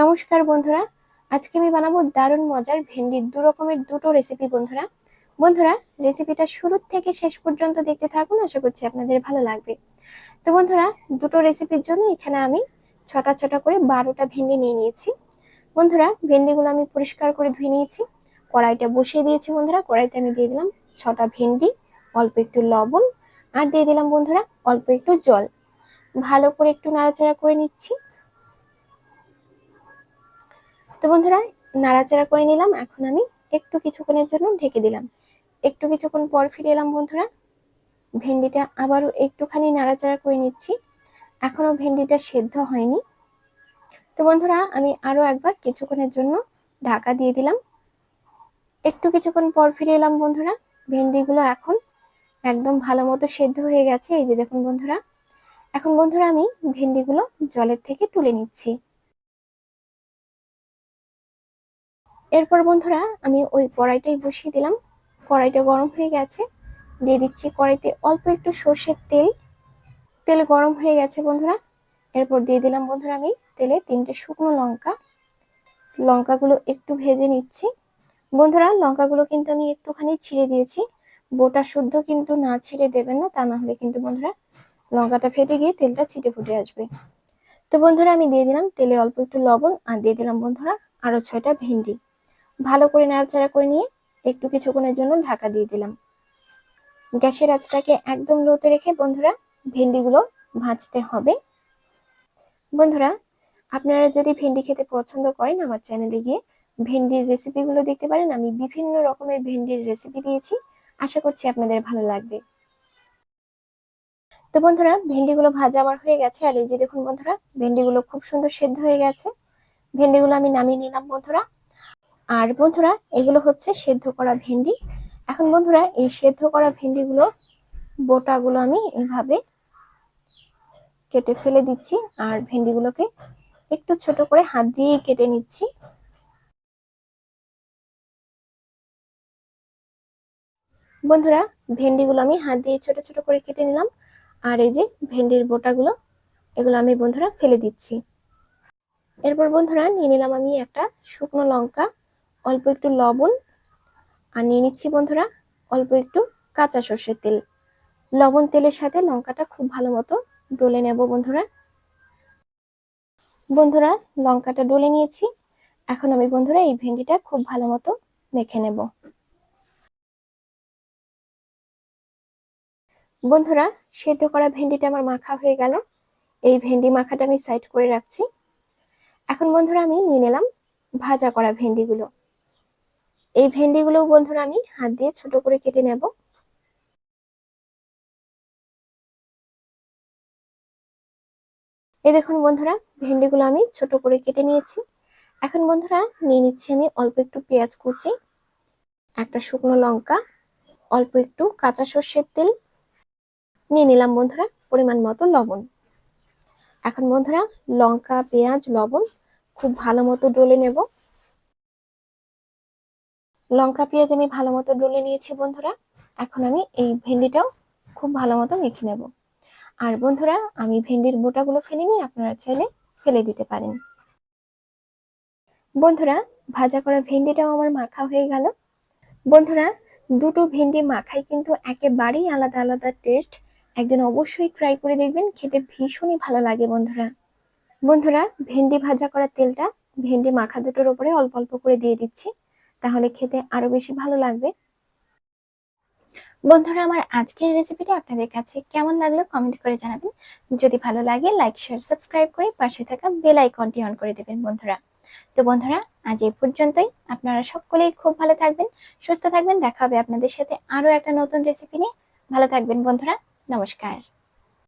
নমস্কার বন্ধুরা। আজকে আমি বানাবো দারুণ মজার ভেন্ডির দু রকমের দুটো রেসিপি বন্ধুরা। বন্ধুরা রেসিপিটা শুরু থেকে শেষ পর্যন্ত দেখতে থাকুন, আশা করছি আপনাদের ভালো লাগবে। তো বন্ধুরা, দুটো রেসিপির জন্য এখানে আমি ছটা ছটা করে বারোটা ভেন্ডি নিয়ে নিয়েছি। বন্ধুরা, ভেন্ডিগুলো আমি পরিষ্কার করে ধুয়ে নিয়েছি। কড়াইটা বসিয়ে দিয়েছি বন্ধুরা, কড়াইতে আমি দিয়ে দিলাম ছটা ভেন্ডি, অল্প একটু লবণ, আর দিয়ে দিলাম বন্ধুরা, অল্প একটু জল। ভালো করে একটু নাড়াচাড়া করে নিচ্ছি। তো বন্ধুরা, নাড়াচাড়া করে নিলাম। এখন আমি একটু কিছুক্ষণের জন্য ঢেকে দিলাম। একটু কিছুক্ষণ পর ফিরে এলাম বন্ধুরা। ভেন্ডিটা আবারও একটুখানি নাড়াচাড়া করে নিচ্ছি। এখনও ভেন্ডিটা সেদ্ধ হয়নি। তো বন্ধুরা, আমি আরও একবার কিছুক্ষণের জন্য ঢাকা দিয়ে দিলাম। একটু কিছুক্ষণ পর ফিরে এলাম বন্ধুরা। ভেন্ডিগুলো এখন একদম ভালো মতো সেদ্ধ হয়ে গেছে। এই যে দেখুন বন্ধুরা। এখন বন্ধুরা, আমি ভেন্ডিগুলো জলের থেকে তুলে নিচ্ছি। এরপর বন্ধুরা, আমি ওই কড়াইটাই বসিয়ে দিলাম। কড়াইটা গরম হয়ে গেছে। দিয়ে দিচ্ছি কড়াইতে অল্প একটু সর্ষের তেল। তেল গরম হয়ে গেছে বন্ধুরা। এরপর দিয়ে দিলাম বন্ধুরা আমি তেলে তিনটে শুকনো লঙ্কা। লঙ্কাগুলো একটু ভেজে নিচ্ছি। বন্ধুরা, লঙ্কাগুলো কিন্তু আমি একটুখানি ছিঁড়ে দিয়েছি। বোটা শুদ্ধ কিন্তু না ছিঁড়ে দেবেন না, তা না হলে কিন্তু বন্ধুরা লঙ্কাটা ফেটে গিয়ে তেলটা ছিটে ফুটে আসবে। তো বন্ধুরা, আমি দিয়ে দিলাম তেলে অল্প একটু লবণ আর দিয়ে দিলাম বন্ধুরা আরও ছয়টা ভেন্ডি। ভালো করে নাড়াচাড়া করে নিয়ে একটু কিছুক্ষণের জন্য ঢাকা দিয়ে দিলাম। গ্যাসের আঁচটাকে একদম লোতে রেখে বন্ধুরা ভেন্ডিগুলো ভাজতে হবে। বন্ধুরা, আপনারা যদি ভেন্ডি খেতে পছন্দ করেন, আমার চ্যানেলে গিয়ে ভেন্ডির রেসিপিগুলো দেখতে পারেন। আমি বিভিন্ন রকমের ভেন্ডির রেসিপি দিয়েছি। আশা করছি আপনাদের ভালো লাগবে। তো বন্ধুরা, ভেন্ডিগুলো ভাজা আমার হয়ে গেছে। আর এই যে দেখুন বন্ধুরা, ভেন্ডিগুলো খুব সুন্দর সেদ্ধ হয়ে গেছে। ভেন্ডিগুলো আমি নামিয়ে নিলাম বন্ধুরা। আর বন্ধুরা, এগুলো হচ্ছে সেদ্ধ করা ভেন্ডি। এখন বন্ধুরা, এই সেদ্ধ করা ভেন্ডিগুলো, বোটাগুলো আমি এভাবে কেটে ফেলে দিচ্ছি আর ভেন্ডিগুলোকে একটু ছোট করে হাত দিয়েই কেটে নিচ্ছি। বন্ধুরা, ভেন্ডিগুলো আমি হাত দিয়ে ছোট ছোট করে কেটে নিলাম আর এই যে ভেন্ডির বোটাগুলো, এগুলো আমি বন্ধুরা ফেলে দিচ্ছি। এরপর বন্ধুরা, নিয়ে নিলাম আমি একটা শুকনো লঙ্কা। অল্প একটু লবণ। আর নিয়ে নিচ্ছি বন্ধুরা, অল্প একটু কাঁচা সর্ষের তেল। লবণ তেলের সাথে লঙ্কাটা খুব ভালো মতো ডলে নেব বন্ধুরা। বন্ধুরা, লঙ্কাটা ডলে নিয়েছি। এখন আমি বন্ধুরা এই ভেন্ডিটা খুব ভালো মতো মেখে নেব। বন্ধুরা, সেদ্ধ করা ভেন্ডিটা আমার মাখা হয়ে গেল। এই ভেন্ডি মাখাটা আমি সাইড করে রাখছি। এখন বন্ধুরা আমি নিয়ে নিলাম ভাজা করা ভেন্ডিগুলো। এই ভেন্ডিগুলো বন্ধুরা আমি হাত দিয়ে ছোট করে কেটে নেব। এই দেখুন বন্ধুরা, ভেন্ডিগুলো আমি ছোট করে কেটে নিয়েছি। এখন বন্ধুরা নিয়ে নিচ্ছি আমি অল্প একটু পেঁয়াজ কুচি, একটা শুকনো লঙ্কা, অল্প একটু কাঁচা সর্ষের তেল, নিয়ে নিলাম বন্ধুরা পরিমাণ মতো লবণ। এখন বন্ধুরা লঙ্কা, পেঁয়াজ, লবণ খুব ভালো মতো ডলে নেব। লঙ্কা, পেঁয়াজ আমি ভালো মতো ডলে নিয়েছি বন্ধুরা। এখন আমি এই ভেন্ডিটাও খুব ভালো মতো মেখে নেব। আর বন্ধুরা, আমি ভেন্ডির বোটাগুলো ফেলে নিয়ে আপনারা চাইলে ফেলে দিতে পারেন। বন্ধুরা, ভাজা করা ভেন্ডিটাও আমার মাখা হয়ে গেল। বন্ধুরা, দুটো ভেন্ডি মাখাই কিন্তু একেবারেই আলাদা আলাদা টেস্ট একদিন অবশ্যই ট্রাই করে দেখবেন, খেতে ভীষণই ভালো লাগে বন্ধুরা। বন্ধুরা, ভেন্ডি ভাজা করা তেলটা ভেন্ডি মাখা দুটোর উপরে অল্প অল্প করে দিয়ে দিচ্ছি। তাহলে খেতে আরও বেশি ভালো লাগবে। বন্ধুরা, আমার আজকের রেসিপিটা আপনাদের কাছে কেমন লাগল কমেন্ট করে জানাবেন। যদি ভালো লাগে লাইক শেয়ার সাবস্ক্রাইব করে পাশে থাকা বেল আইকনটি অন করে দেবেন বন্ধুরা। তো বন্ধুরা, আজ এই পর্যন্তই। আপনারা সকলেই খুব ভালো থাকবেন, সুস্থ থাকবেন। দেখা হবে আপনাদের সাথে আরও একটা নতুন রেসিপি নিয়ে। ভালো থাকবেন বন্ধুরা। নমস্কার।